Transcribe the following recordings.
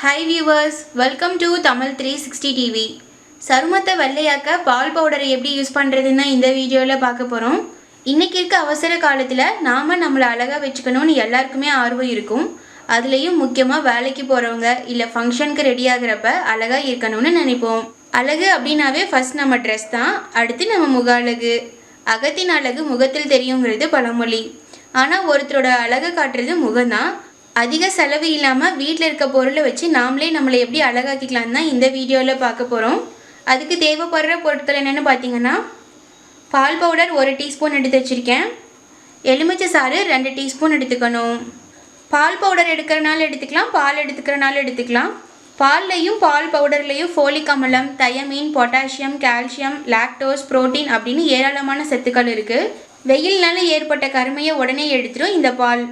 Hi viewers welcome to Tamil three sixty TV சருமத்தை வெள்ளையாக்க பால் பவுடரை எப்படி யூஸ் பண்ணுறதுன்னு இந்த வீடியோவில் பார்க்க போகிறோம் இன்றைக்கி இருக்க அவசர காலத்தில் நாம் நம்மளை அழகாக வச்சுக்கணும்னு எல்லாருக்குமே ஆர்வம் இருக்கும். அதுலேயும் முக்கியமாக வேலைக்கு போகிறவங்க இல்லை ஃபங்க்ஷனுக்கு ரெடி ஆகுறப்ப அழகாக இருக்கணும்னு நினைப்போம். அழகு அப்படின்னாவே ஃபர்ஸ்ட் நம்ம ட்ரெஸ் தான் அடுத்து நம்ம முக அழகு. அகத்தின் அழகு முகத்தில் தெரியுங்கிறது பழமொழி. ஆனால் ஒருத்தரோட அழகை காட்டுறது முகம்தான் அதிக செலவு இல்லாமல் வீட்டில் இருக்க பொருளை வச்சு நாமளே நம்மளை எப்படி அழகாக்கிக்கலாம் தான் இந்த வீடியோவில் பார்க்க போகிறோம் அதுக்கு தேவைப்படுற பொருட்கள் என்னென்னு பார்த்தீங்கன்னா பால் பவுடர் ஒரு டீஸ்பூன் எடுத்து வச்சுருக்கேன். எலுமிச்சை சாறு ரெண்டு டீஸ்பூன் எடுத்துக்கணும். பால் பவுடர் எடுக்கிறனால எடுத்துக்கலாம் பால் எடுத்துக்கிறனால எடுத்துக்கலாம். பால்லையும் பால் பவுடர்லேயும் ஃபோலிக் அமிலம் thiamine potassium calcium lactose protein அப்படின்னு ஏராளமான சத்துக்கள் இருக்குது வெயில்னால ஏற்பட்ட கருமையை உடனே எடுத்துடும் இந்த பால்.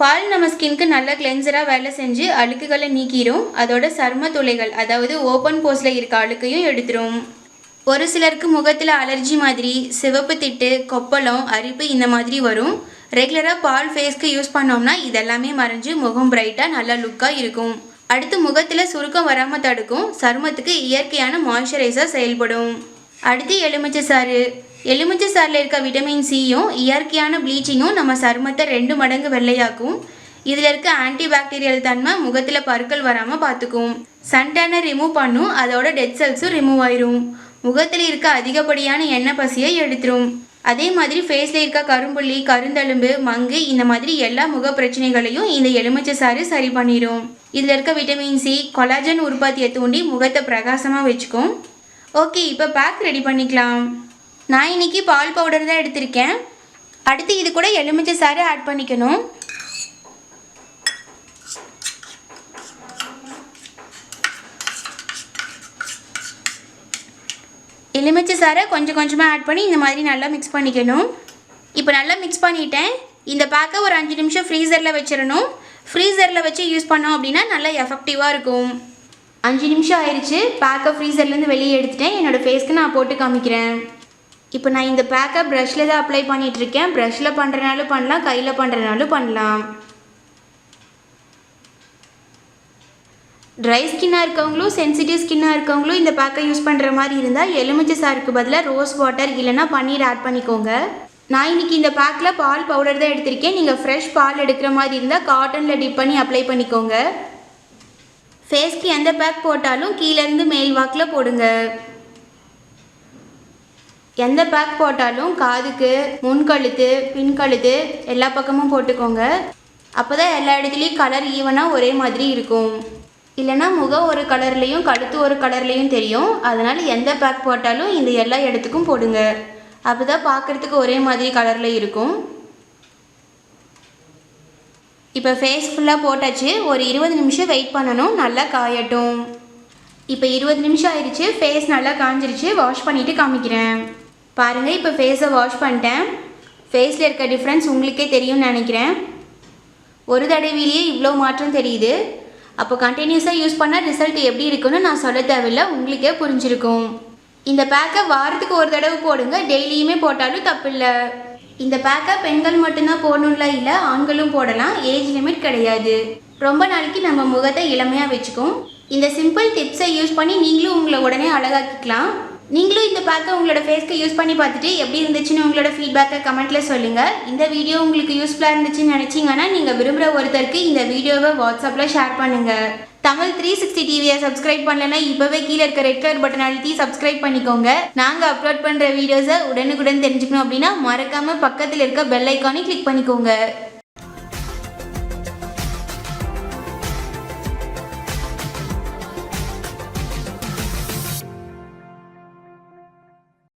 பால் நம்ம ஸ்கின்க்கு நல்ல கிளென்சராக வேலை செஞ்சு அழுக்குகளை நீக்கிடும் அதோட சரும துளைகள் அதாவது ஓப்பன் போஸில் இருக்க அழுக்கையும் எடுத்துரும். ஒரு சிலருக்கு முகத்தில் அலர்ஜி மாதிரி சிவப்பு திட்டு கொப்பளம் அரிப்பு இந்த மாதிரி வரும். ரெகுலராக பால் ஃபேஸ்க்கு யூஸ் பண்ணோம்னா இதெல்லாமே மறைஞ்சு முகம் பிரைட்டாக நல்ல லுக்காக இருக்கும். அடுத்து முகத்தில் சுருக்கம் வராமல் தடுக்கும். சருமத்துக்கு இயற்கையான மாய்ஸ்சரைசர் செயல்படும். அடுத்து எலுமிச்சை சாறு. எலுமிச்சை சாறில் இருக்க விட்டமின் சியும் இயற்கையான ப்ளீச்சிங்கும் நம்ம சருமத்தை ரெண்டு மடங்கு வெள்ளையாக்கும். இதில் இருக்க ஆன்டி பாக்டீரியல் தன்மை முகத்தில் பருக்கள் வராமல் பார்த்துக்கும் சன்டேனை ரிமூவ் பண்ணும் அதோட டெட் செல்ஸும் ரிமூவ் ஆயிரும். முகத்தில் இருக்க அதிகப்படியான எண்ணெய் பசியை எடுத்துரும். அதே மாதிரி ஃபேஸில் இருக்க கரும்புள்ளி கருந்தெலும்பு மங்கு இந்த மாதிரி எல்லா முக பிரச்சனைகளையும் இந்த எலுமிச்சை சாறு சரி பண்ணிடும் இதில் இருக்க விட்டமின் சி கொலாஜன் உற்பத்தியை தூண்டி முகத்தை பிரகாசமாக வச்சுக்கும். ஓகே இப்போ பேக் ரெடி பண்ணிக்கலாம். நான் இன்னைக்கு பால் பவுடர் தான் எடுத்திருக்கேன். அடுத்து இது கூட எலுமிச்சை சாறு ஆட் பண்ணிக்கணும். எலுமிச்சை சாறை கொஞ்சம் கொஞ்சமாக ஆட் பண்ணி இந்த மாதிரி நல்லா மிக்ஸ் பண்ணிக்கணும். இப்போ நல்லா மிக்ஸ் பண்ணிட்டேன். இந்த பேக்கை ஒரு அஞ்சு நிமிஷம் ஃப்ரீசரில் வச்சிடணும். ஃப்ரீசரில் வச்சு யூஸ் பண்ணோம் அப்படின்னா நல்லா எஃபெக்டிவாக இருக்கும். அஞ்சு நிமிஷம் ஆயிடுச்சு பேக்கை ஃப்ரீசர்லேருந்து வெளியே எடுத்துட்டேன். என்னோடய ஃபேஸ்க்கு நான் போட்டு காமிக்கிறேன். இப்போ நான் இந்த பேக்கை ப்ரஷில் தான் அப்ளை பண்ணிகிட்ருக்கேன் ப்ரஷில் பண்ணுறனாலும் பண்ணலாம் கையில் பண்ணுறனாலும் பண்ணலாம். ட்ரை ஸ்கின்னாக இருக்கவங்களும் சென்சிட்டிவ் ஸ்கின்னாக இருக்கவங்களும் இந்த பேக்கை யூஸ் பண்ணுற மாதிரி இருந்தால் எலுமிச்சை சாருக்கு பதிலாக ரோஸ் வாட்டர் இல்லைன்னா பன்னீர் ஆட் பண்ணிக்கோங்க. நான் இன்னைக்கு இந்த பேக்கில் பால் பவுடர் தான் எடுத்திருக்கேன். நீங்கள் ஃப்ரெஷ் பால் எடுக்கிற மாதிரி இருந்தால் காட்டனில் டிப் பண்ணி அப்ளை பண்ணிக்கோங்க. ஃபேஸ்க்கு எந்த பேக் போட்டாலும் கீழேருந்து மேல் வாக்கில் போடுங்க. எந்த பேக் போட்டாலும் காதுக்கு முன்கழுத்து பின்கழுத்து எல்லா பக்கமும் போட்டுக்கோங்க. அப்போ தான் எல்லா இடத்துலையும் கலர் ஈவனாக ஒரே மாதிரி இருக்கும். இல்லைன்னா முகம் ஒரு கலர்லேயும் கழுத்து ஒரு கலர்லேயும் தெரியும். அதனால் எந்த பேக் போட்டாலும் இந்த எல்லா இடத்துக்கும் போடுங்க. அப்போ தான் பார்க்குறதுக்கு ஒரே மாதிரி கலரில் இருக்கும். இப்போ ஃபேஸ் ஃபுல்லாக போட்டாச்சு. ஒரு இருபது நிமிஷம் வெயிட் பண்ணணும். நல்லா காயட்டும். இப்போ இருபது நிமிஷம் ஆயிடுச்சு ஃபேஸ் நல்லா காஞ்சிருச்சு. வாஷ் பண்ணிவிட்டு காமிக்கிறேன். பாருங்கள் இப்போ ஃபேஸை வாஷ் பண்ணிட்டேன். ஃபேஸில் இருக்க டிஃப்ரென்ஸ் உங்களுக்கே தெரியும்னு நினைக்கிறேன். ஒரு தடவையிலேயே இவ்வளோ மாற்றம் தெரியுது. அப்போ கண்டினியூஸாக யூஸ் பண்ணால் ரிசல்ட் எப்படி இருக்குன்னு நான் சொல்ல தேவையில்ல. உங்களுக்கே புரிஞ்சிருக்கும். இந்த பேக்கை வாரத்துக்கு ஒரு தடவை போடுங்க. டெய்லியுமே போட்டாலும் தப்பில்லை. இந்த பேக்கை பெண்கள் மட்டும்தான் போடணும்ல? இல்லை ஆண்களும் போடலாம். ஏஜ் லிமிட் கிடையாது. ரொம்ப நாளைக்கு நம்ம முகத்தை இளமையாக வச்சுக்கும். இந்த சிம்பிள் டிப்ஸை யூஸ் பண்ணி நீங்களும் உங்களை உடனே அழகாக்கிக்கலாம். நீங்களும் இந்த பேக்கை உங்களோட ஃபேஸ்க்கு யூஸ் பண்ணி பார்த்துட்டு எப்படி இருந்துச்சுன்னு உங்களோட ஃபீட்பேக்கை கமெண்ட்டில் சொல்லுங்கள் இந்த வீடியோ உங்களுக்கு யூஸ்ஃபுல்லாக இருந்துச்சுன்னு நினச்சிங்கன்னா நீங்கள் விரும்புகிற ஒருத்தருக்கு இந்த வீடியோவை வாட்ஸ்அப்பில் ஷேர் பண்ணுங்கள் தமிழ் த்ரீ சிக்ஸ்டி டிவியை சப்ஸ்கிரைப் பண்ணலன்னா இப்போவே கீழே இருக்க ரெட் கலர் பட்டன் அழுத்தி சப்ஸ்கிரைப் பண்ணிக்கோங்க. நாங்கள் அப்லோட் பண்ணுற வீடியோஸை உடனுக்குடன் தெரிஞ்சுக்கணும் அப்படின்னா மறக்காமல் பக்கத்தில் இருக்க பெல் ஐக்கானை கிளிக் பண்ணிக்கோங்க.